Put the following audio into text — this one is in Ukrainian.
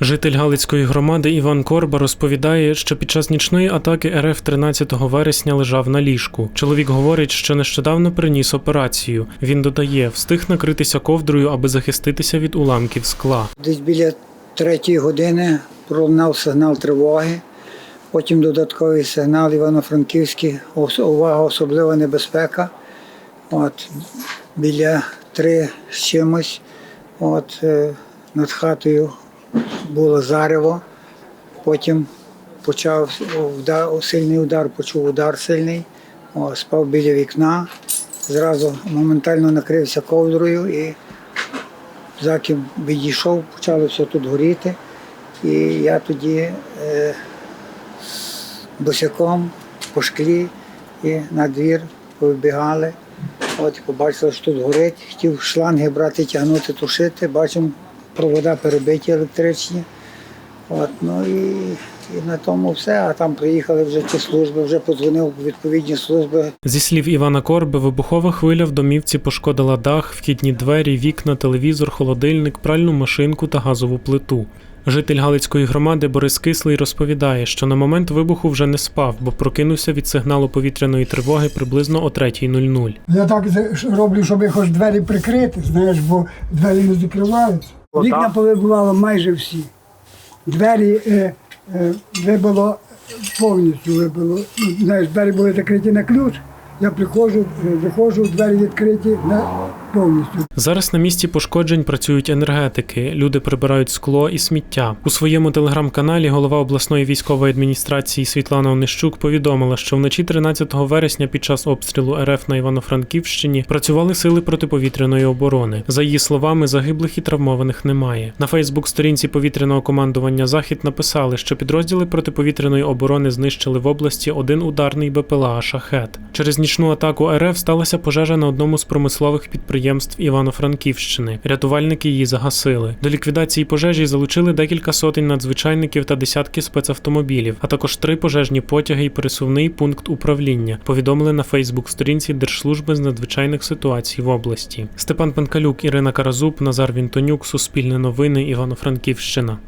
Житель Галицької громади Іван Корба розповідає, що під час нічної атаки РФ 13 вересня лежав на ліжку. Чоловік говорить, що нещодавно приніс операцію. Він додає, встиг накритися ковдрою, аби захиститися від уламків скла. Десь біля третьої години пролунав сигнал тривоги, потім додатковий сигнал Івано-Франківський, увага, особлива небезпека. От, біля три з чимось. От, е, над хатою було зарево, потім почав удар, сильний удар, почув удар сильний, о, спав біля вікна, зразу моментально накрився ковдрою і Заків відійшов, почало все тут горіти. І я тоді е, босяком по шклі і на двір вибігали. От побачили, що тут горить. Хотів шланги брати, тягнути, тушити. Бачимо, провода перебиті електричні. От, ну і, і на тому все. А там приїхали вже ті служби, вже подзвонив відповідні служби. Зі слів Івана Корби, вибухова хвиля в домівці пошкодила дах, вхідні двері, вікна, телевізор, холодильник, пральну машинку та газову плиту. Житель Галицької громади Борис Кислий розповідає, що на момент вибуху вже не спав, бо прокинувся від сигналу повітряної тривоги приблизно о 3.00. Я так роблю, щоб хоч двері прикрити, знаєш, бо двері не закриваються. Вікна повибивало майже всі. Двері е, е, вибило повністю вибило. Знаєш, двері були закриті на ключ. Я приходжу, е, виходжу, двері відкриті на повністю. Зараз на місці пошкоджень працюють енергетики, люди прибирають скло і сміття. У своєму телеграм-каналі голова обласної військової адміністрації Світлана Онищук повідомила, що вночі 13 вересня під час обстрілу РФ на Івано-Франківщині працювали сили протиповітряної оборони. За її словами, загиблих і травмованих немає. На Фейсбук-сторінці повітряного командування Захід написали, що підрозділи протиповітряної оборони знищили в області один ударний БПЛА Шахет. Через нічну атаку РФ сталася пожежа на одному з промислових підприємств Івано-Франківщини. Рятувальники її загасили. До ліквідації пожежі залучили декілька сотень надзвичайників та десятки спецавтомобілів, а також три пожежні потяги і пересувний пункт управління. Повідомили на Фейсбук-сторінці Держслужби з надзвичайних ситуацій в області. Степан Пенкалюк, Ірина Каразуб, Назар Вінтонюк, Суспільне новини, Івано-Франківщина.